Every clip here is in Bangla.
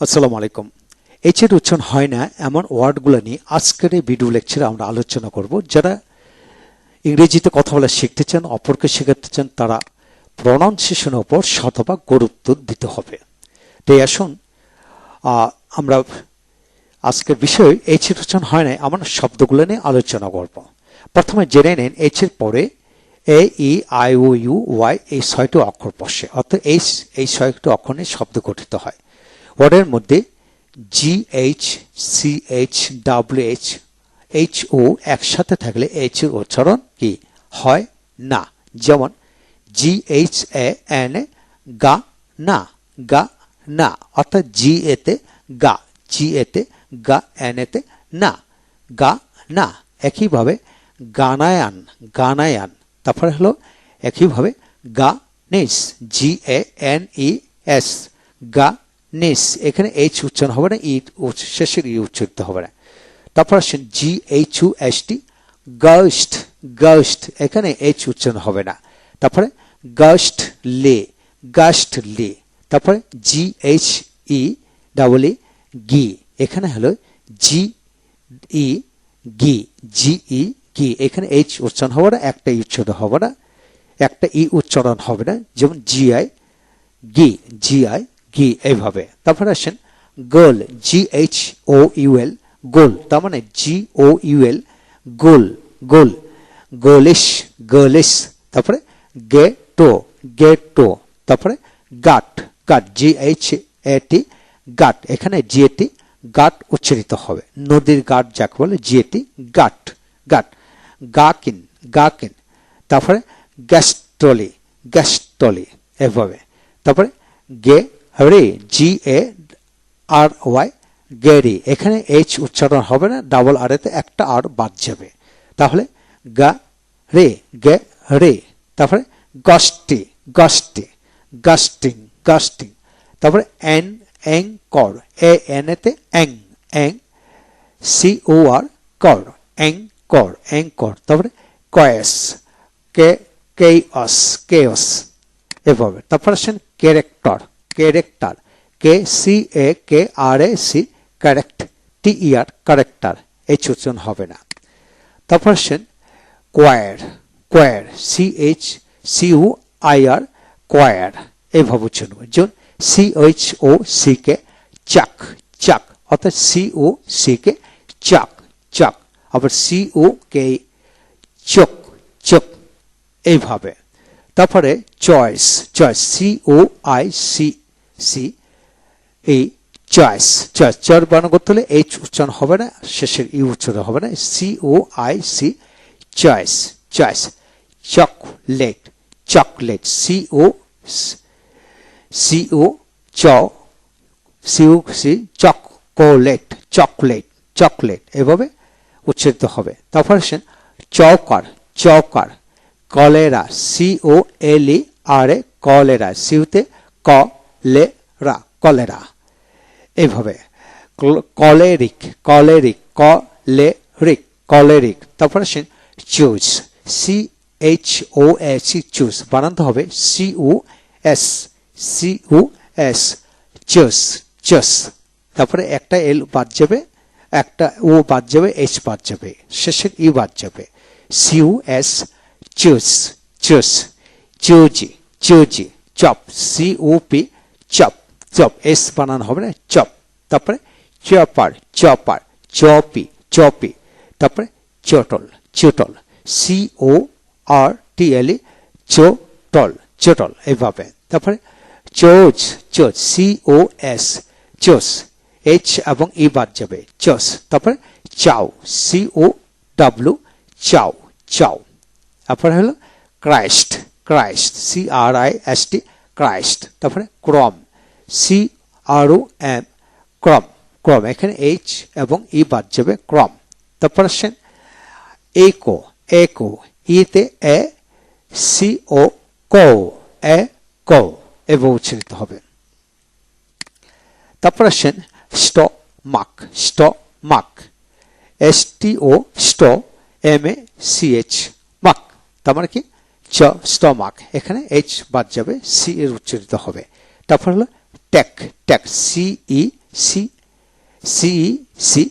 আসসালামু আলাইকুম। এইচের উচ্চারণ হয় না, এমন ওয়ার্ডগুলো নিয়ে আজকের এই ভিডিও লেকচারে আমরা আলোচনা করব। যারা ইংরেজিতে কথা বলা শিখতে চান, অপরকে শেখাতে চান, তারা প্রনাউন্সিয়েশনের ওপর শতভাগ গুরুত্ব দিতে হবে। তাই আসুন আমরা আজকের বিষয় এইচের উচ্চারণ হয় না, এমন শব্দগুলো নিয়ে আলোচনা করব। প্রথমে জেনে নেন এইচের পরে A, E, I, O, U, Y, এই ছয়টি অক্ষর বসে। অর্থাৎ এই এই ছয়টি অক্ষর নিয়ে শব্দ গঠিত হয়। ওয়ার্ডের মধ্যে G H C H W H H O একসাথে থাকলে এইচ এর উচ্চারণ কি হয় না? যেমন G H A N A গা না গা না, অর্থাৎ জি এতে গা জি এতে গা এন এতে না, গা না, একইভাবে গানায়ান গানায়ান, তারপরে হলো একইভাবে গা নিস জি এ এন ই এস গা নিস, এখানে এইচ উচ্চারণ হবে না ই উচ্চ- শেষের ই উচ্চারিত হবে না। তারপর আসেন G H U S T ghost ghost এখানে এইচ উচ্চারণ হবে না। তারপরে গাস্ট লে গাস্ট লে তারপরে G H E double E গি এখানে হলো জি ই গি জি ই গি এখানে এইচ উচ্চারণ হবে না, একটা ই উচ্চারণ হবে না, একটা ই উচ্চারণ হবে না, যেমন জি আই গি জি গি এইভাবে? তারপরে আসেন, গোল জি এইচ ও ইউএল গোল, তার মানে জি ও ইউএল গোল গোল, গোলিশ গোলিশ, তারপরে গে টো গে টো তারপরে গাট গাট জি এইচ এ টি গাট, এখানে জি এটি গাট উচ্চারিত হবে। নদীর গাট যাকে বলে জি এটি গাট গাট, গাকিন গাকিন, তারপরে গ্যাস্ট্রলি গ্যাস্ট্রলি, এভাবে, তারপরে Gary G A R Y Gary এখানে এইচ উচ্চারণ হবে না ডাবল আর এতে একটা আর বাদ যাবে। তাহলে গা রে, গে রে। তারপরে গস্টি গস্টি গাস্টিং গাস্টিং তারপরে এন, এং, কর। এ, এন এতে এং এং সি ও আর কর। এং কর এং, কর। তারপরে কয়েস, কে কেইস কেওস এভাবে। তারপরে আসেন character. Character K C A K R A C correct T E R character এই উচ্চারণ হবে না। তারপর আসেন choir choir C H C U I R choir এইভাবে উচ্চারণ হবে। যেমন C H O C K chock chock অর্থাৎ C O C K chock চাক আবার সি ও কে চোখ চোখ এইভাবে। তারপরে choice choice C O I C C, এই চয়েস চয়েস চর বানান করতে হলে এইচ উচ্চারণ হবে না, শেষের ই উচ্চারণ হবে না, C O I C, choice choice, chocolate chocolate, C O C O চ, C O C, chocolate, chocolate chocolate, এভাবে উচ্চারিত হবে। তারপর আসেন choker choker cholera, C O L E R A, cholera, সিউতে ক লে রা কলেরা এইভাবে। কলেরিক কলেরিক কলেরিক কলেরিক। তারপর আসেন choose C H O S choose. বানাতে হবে C O S C O S choose choose তারপরে একটা এল বাদ যাবে, একটা ও বাদ যাবে এইচ বাদ যাবে। শেষের ই বাদ যাবে। C O S choose choose choosy choosy, chop C O P chop chop, S বানানো হবে না, চপ। তারপরে চপার চপার, চপি চপি। তারপরে চটল চটল সি ও আর টি এল ই চটল চটল এইভাবে তারপরে chose chose C O S chose H এবং ই বাদ যাবে চোস তারপরে চাও সি ও ডাব্লু চাও চাও তারপরে হলো Christ Christ C R I S T Christ. তারপরে ক্রম। সি আর ও এম ক্রম ক্রম, এখানে এইচ এবং ই বাদ যাবে, ক্রম। তারপর আসেন একো একো ইতে এ সি ও কো এ কো এভাবে উচ্চারিত হবে। তারপর আসেন stomach stomach S T O স্ট M A C H মাক। তার মানে কি? চ, স্টমাক, এখানে এইচ বাদ যাবে সি এর উচ্চারিত হবে। তারপর হলো tech tech C E C C C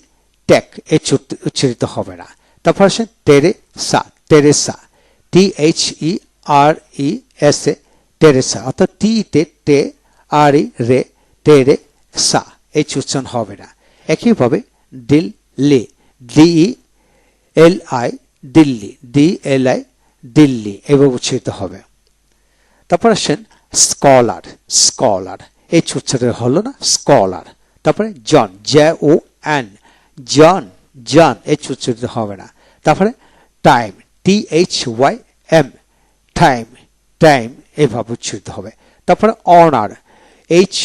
tech H উচ্চারিত হবে না। তারপর আসেন Teresa Teresa T H E R E S A Teresa অর্থাৎ টি তে টে আর ই রে টেরে সা এইচ উচ্চারণ হবে না। একইভাবে Delhi D L I Delhi D L I Delhi, এভাবে উচ্চারিত হবে। তারপর আসেন স্কলার স্কলার এই উচ্চারণ হলো না স্কলার তারপরে জন জে ও এন জন জন, এই উচ্চারিত হবে না। তারপরে time T H Y M time time এভাবে উচ্চারিত হবে। তারপরে honour H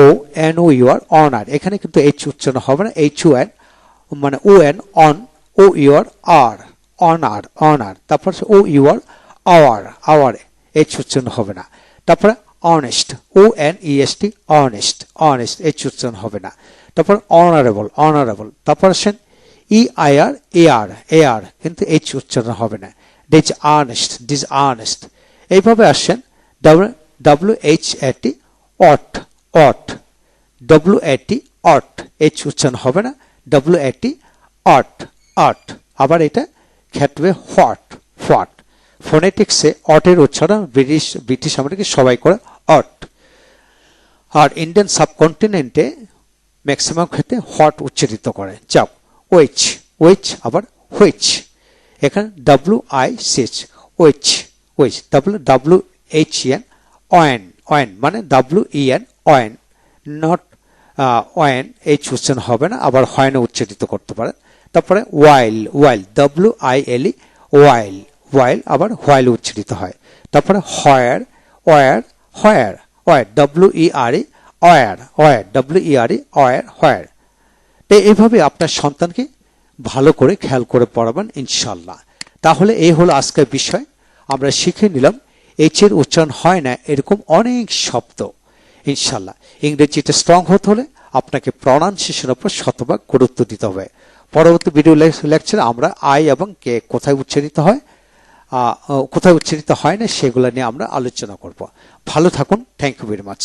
O N O U R honour এখানে কিন্তু এইচ উচ্চারণ হবে না এইচ ও এন মানে O N on O U R R honour honour তারপর O U R hour hour H উচ্চারণ হবে না। তারপরে honest O N E S T honest honest H উচ্চারণ হবে না। তারপর অনারেবল অনারেবল তারপর আসেন ই আই আর এ আর এ আর কিন্তু এইচ উচ্চারণ হবে না। ডিজ আর্নেস্ট ডিজ আর্নেস্ট এইভাবে আসেন W H A T what what W A T what H উচ্চারণ হবে না। ডব্লিউ এটি অট অট আবার এটা ক্ষেত্রে হোয়াট হোয়াট। ফোনেটিক্সে অটের উচ্চারণ ব্রিটিশ ব্রিটিশ আমেরিকা সবাই করে অট আর ইন্ডিয়ান সাবকন্টিনেন্টে ম্যাক্সিমাম ক্ষেত্রে হট উচ্চারিত করে। যাও ওয়েচ ওয়েচ আবার হুইচ এখানে W I C H which which W W H N when when মানে W E N when not when H উচ্চারণ হবে না, আবার হয়নে উচ্চারিত করতে পারেন। তারপরে ওয়াইল ওয়াইল ডাব্লু আই এল ই ওয়াইল ওয়াইল আবার হোয়াইল উচ্চারিত হয়। তারপরে where wear where wear W E R E wear wear W E R E wear where তো এইভাবে আপনার সন্তানকে ভালো করে খেয়াল করে পড়াবেন ইনশাল্লাহ তাহলে এই হলো আজকের বিষয়। আমরা শিখে নিলাম এইচ এর উচ্চারণ হয় না এরকম অনেক শব্দ ইনশাল্লাহ ইংরেজিতে স্ট্রং হতে হলে আপনাকে প্রনাউন্সিয়েশনের উপর শতভাগ গুরুত্ব দিতে হবে। পরবর্তী ভিডিও লেকচারে আমরা আই এবং কে কোথায় উচ্চারিত হয় কোথায় উচ্চারিত হয় না, সেগুলো নিয়ে আমরা আলোচনা করব। ভালো থাকুন থ্যাংক ইউ ভেরি মাচ